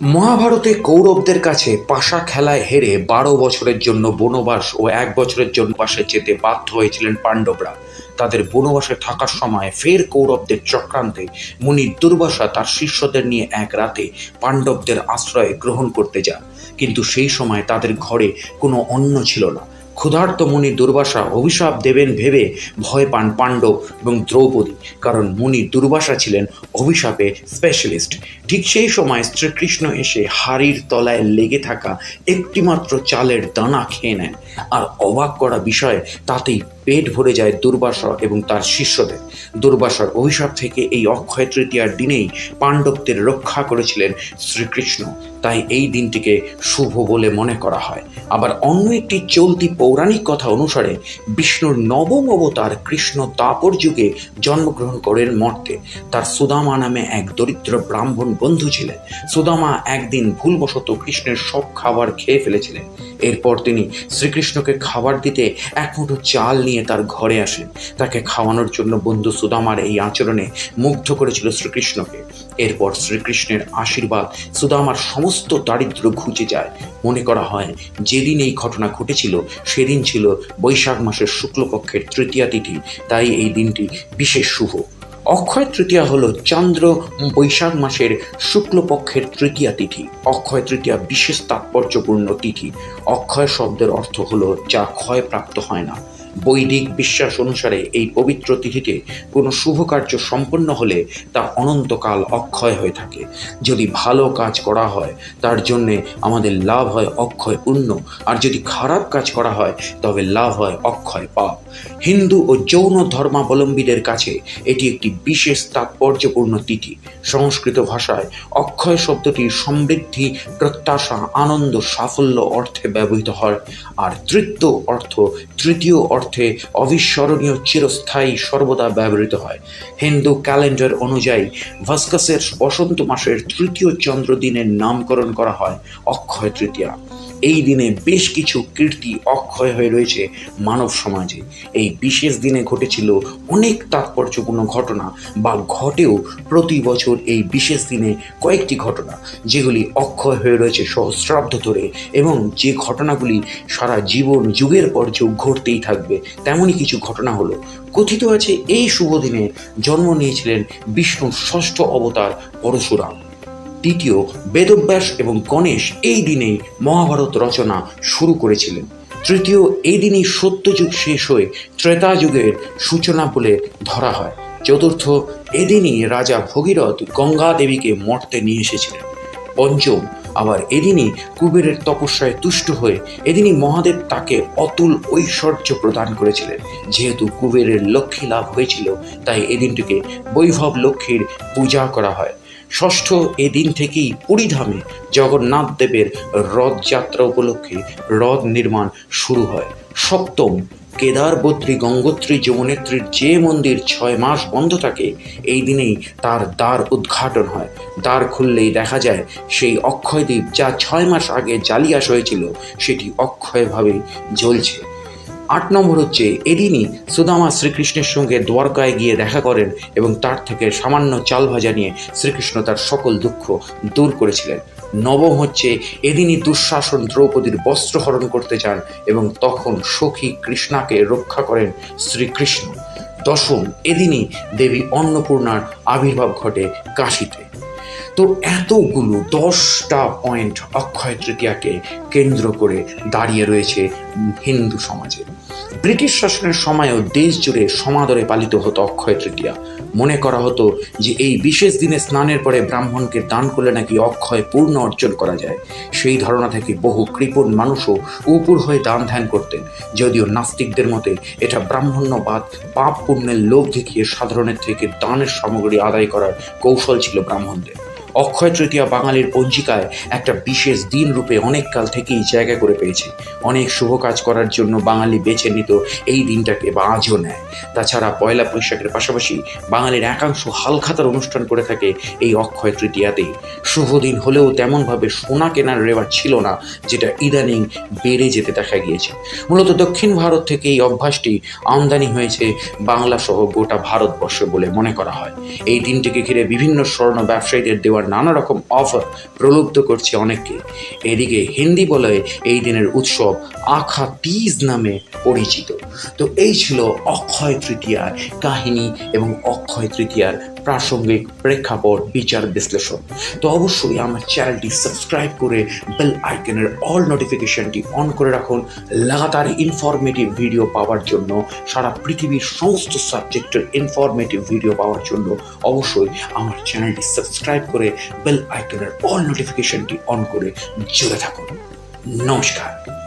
মহাভারতে কৌরবদের কাছে পাশা খেলায় হেরে বারো বছরের জন্য বনবাস ও এক বছরের জন্য বাসে যেতে বাধ্য হয়েছিলেন পাণ্ডবরা। তাদের বনবাসে থাকার সময় ফের কৌরবদের চক্রান্তে মুনি দুর্বাসা তার শিষ্যদের নিয়ে এক রাতে পাণ্ডবদের আশ্রয় গ্রহণ করতে যান। কিন্তু সেই সময় তাদের ঘরে কোনো অন্ন ছিল না। ক্ষুধার্ত মুনি দুর্বাসা অভিশাপ দেবেন ভেবে ভয় পান পাণ্ডব এবং দ্রৌপদী, কারণ মুনি দুর্বাসা ছিলেন অভিশাপে স্পেশালিস্ট ঠিক সেই সময় শ্রীকৃষ্ণ এসে হাড়ির তলায় লেগে থাকা একটিমাত্র চালের দানা খেয়ে নেন। আর অবাক করা বিষয়, তাতেই পেট ভরে যায় দুর্বাসা এবং তার শিষ্যদের। দুর্বাসার অভিশাপ থেকে এই অক্ষয় তৃতীয়ার দিনেই পাণ্ডবদের রক্ষা করেছিলেন শ্রীকৃষ্ণ। তাই এই দিনটিকে শুভ বলে মনে করা হয়। আবার অন্য একটি চলতি পৌরাণিক কথা অনুসারে বিষ্ণুর নবম অবতার কৃষ্ণ দাপর যুগে জন্মগ্রহণ করেন মর্তে। তার সুদামা নামে এক দরিদ্র ব্রাহ্মণ বন্ধু ছিলেন। সুদামা একদিন ভুলবশত কৃষ্ণের সব খাবার খেয়ে ফেলেছিলেন। এরপর তিনি শ্রীকৃষ্ণকে খাবার দিতে এক মুঠো চাল নিয়ে তার ঘরে আসেন। তাকে খাওয়ানোর জন্য বন্ধু সুদামার এই আচরণে মুগ্ধ করেছিল শ্রীকৃষ্ণকে। এরপর শ্রীকৃষ্ণের আশীর্বাদ সুদামার সমস্ত দারিদ্র ঘুচে যায়। মনে করা হয়, যেদিন এই ঘটনা ঘটেছিল, সেদিন ছিল বৈশাখ মাসের শুক্লপক্ষের তৃতীয়া তিথি। তাই এই দিনটি বিশেষ শুভ। অক্ষয় তৃতীয়া হল চন্দ্র বৈশাখ মাসের শুক্লপক্ষের তৃতীয়া তিথি। অক্ষয় তৃতীয়া বিশেষ তাৎপর্যপূর্ণ তিথি। অক্ষয় শব্দের অর্থ হল যা ক্ষয়প্রাপ্ত হয় না। বৈদিক বিশ্বাস অনুসারে এই পবিত্র তিথিতে কোনো শুভ কার্য সম্পন্ন হলে তা অনন্তকাল অক্ষয় হয়ে থাকে। যদি ভালো কাজ করা হয়, তার জন্যে আমাদের লাভ হয় অক্ষয় পুণ্য আর যদি খারাপ কাজ করা হয়, তবে লাভ হয় অক্ষয় পাপ। হিন্দু ও যৌন ধর্মাবলম্বীদের কাছে এটি একটি বিশেষ তাৎপর্যপূর্ণ তিথি। সংস্কৃত ভাষায় অক্ষয় শব্দটি সমৃদ্ধি, প্রত্যাশা, আনন্দ, সাফল্য অর্থে ব্যবহৃত হয়, আর তৃতীয় অর্থ, তৃতীয় অর্থে অবিস্মরণীয় চিরস্থায়ী সর্বদা ব্যবহৃত হয়। হিন্দু ক্যালেন্ডার অনুযায়ী ভাস্কাসের বসন্ত মাসের তৃতীয় চন্দ্র দিনের নামকরণ করা হয় অক্ষয় তৃতীয়া। এই দিনে বেশ কিছু কীর্তি অক্ষয় হয়ে রয়েছে মানব সমাজে। এই বিশেষ দিনে ঘটেছিল অনেক তাৎপর্যপূর্ণ ঘটনা বা ঘটেও প্রতি বছর এই বিশেষ দিনে কয়েকটি ঘটনা, যেগুলি অক্ষয় হয়ে রয়েছে সহস্রাব্দ ধরে এবং যে ঘটনাগুলি সারা জীবন যুগের পর যুগ ঘটতেই থাকবে, তেমনই কিছু ঘটনা হলো। কথিত আছে এই শুভ দিনে জন্ম নিয়েছিলেন বিষ্ণুর ষষ্ঠ অবতার পরশুরাম। দ্বিতীয় বেদব্যাস এবং গণেশ এই দিনেই মহাভারত রচনা শুরু করেছিলেন। তৃতীয় এই দিনই সত্যযুগ শেষ হয়ে ত্রেতা যুগের সূচনা বলে ধরা হয়। চতুর্থ এদিনই রাজা ভগীরথ গঙ্গা দেবীকে মর্তে নিয়ে এসেছিলেন। পঞ্চম আবার এদিনই কুবেরের তপস্যায় তুষ্ট হয়ে এদিনই মহাদেব তাকে অতুল ঐশ্বর্য প্রদান করেছিলেন। যেহেতু কুবেরের লক্ষ্মী লাভ হয়েছিল, তাই এদিনটিকে বৈভব লক্ষ্মীর পূজা করা হয়। ষষ্ঠ এই দিন থেকেই পুরীধামে জগন্নাথ দেবের রথযাত্রা উপলক্ষে রথ নির্মাণ শুরু হয়। সপ্তম কেদার বদ্রী গঙ্গোত্রী যমুনেত্রীর যে মন্দির ছয় মাস বন্ধ থাকে, এই দিনেই তার দ্বার উদ্ঘাটন হয়। দ্বার খুললেই দেখা যায়, সেই অক্ষয়দ্বীপ যা ছয় মাস আগে জ্বালিয়াস হয়েছিল, সেটি অক্ষয়ভাবে জ্বলছে। আট নম্বর হচ্ছে, এদিনই সুদামা শ্রীকৃষ্ণের সঙ্গে দ্বারকায় গিয়ে দেখা করেন এবং তার থেকে সামান্য চাল ভাজা নিয়ে শ্রীকৃষ্ণ তার সকল দুঃখ দূর করেছিলেন। নবম হচ্ছে, এদিনই দুঃশাসন দ্রৌপদীর বস্ত্র হরণ করতে যান এবং তখন সখী কৃষ্ণাকে রক্ষা করেন শ্রীকৃষ্ণ। দশম, এদিনই দেবী অন্নপূর্ণার আবির্ভাব ঘটে কাশীতে। তো এতগুলো দশটা পয়েন্ট অক্ষয় তৃতীয়াকে কেন্দ্র করে দাঁড়িয়ে রয়েছে হিন্দু সমাজে। ব্রিটিশ শাসনের সময়ও দেশ জুড়ে সমাদরে পালিত হতো অক্ষয় তৃতীয়া। মনে করা হতো যে এই বিশেষ দিনে স্নানের পরে ব্রাহ্মণকে দান করলে নাকি অক্ষয় পূর্ণ অর্জন করা যায়। সেই ধারণা থেকে বহু কৃপণ মানুষও উপর হয়ে দান ধ্যান করতেন। যদিও নাস্তিকদের মতে এটা ব্রাহ্মণ্যবাদ, পাপ পুণ্যের লোভ দেখিয়ে সাধারণের থেকে দানের সামগ্রী আদায় করার কৌশল ছিল ব্রাহ্মণদের। অক্ষয় তৃতীয়া বাঙালির পঞ্জিকায় একটা বিশেষ দিন রূপে অনেক কাল থেকেই জায়গা করে পেয়েছে। অনেক শুভ কাজ করার জন্য বাঙালি বেছে নিত এই দিনটাকে বা আজও নেয়। তাছাড়া পয়লা বৈশাখের পাশাপাশি বাঙালির একাংশ হালখাতার অনুষ্ঠান করে থাকে এই অক্ষয় তৃতীয়াতেই। শুভ দিন হলেও তেমনভাবে সোনা কেনার রেওয়াজ ছিল না, যেটা ইদানিং বেড়ে যেতে দেখা গিয়েছে। মূলত দক্ষিণ ভারত থেকে এই অভ্যাসটি আমদানি হয়েছে বাংলা সহ গোটা ভারতবর্ষ বলে মনে করা হয়। এই দিনটিকে ঘিরে বিভিন্ন স্বর্ণ ব্যবসায়ীদের দেওয়ার নানা রকম অফার প্রলুব্ধ করছে অনেককে। এদিকে হিন্দি বলে এই দিনের উৎসব আখা তীজ নামে পরিচিত। তো এই ছিল অক্ষয় তৃতীয়ার কাহিনী এবং অক্ষয় তৃতীয়ার প্রাসঙ্গিক প্রেক্ষাপট বিচার বিশ্লেষণ। তো অবশ্যই আমার চ্যানেলটি সাবস্ক্রাইব করে বেল আইকনের অল নোটিফিকেশনটি অন করে রাখুন। লাগাতার ইনফরমেটিভ ভিডিও পাওয়ার জন্য, সারা পৃথিবীর সমস্ত সাবজেক্টের ইনফরমেটিভ ভিডিও পাওয়ার জন্য অবশ্যই আমার চ্যানেলটি সাবস্ক্রাইব করে বেল আইকনের অল নোটিফিকেশনটি অন করে জুড়ে থাকুন। নমস্কার।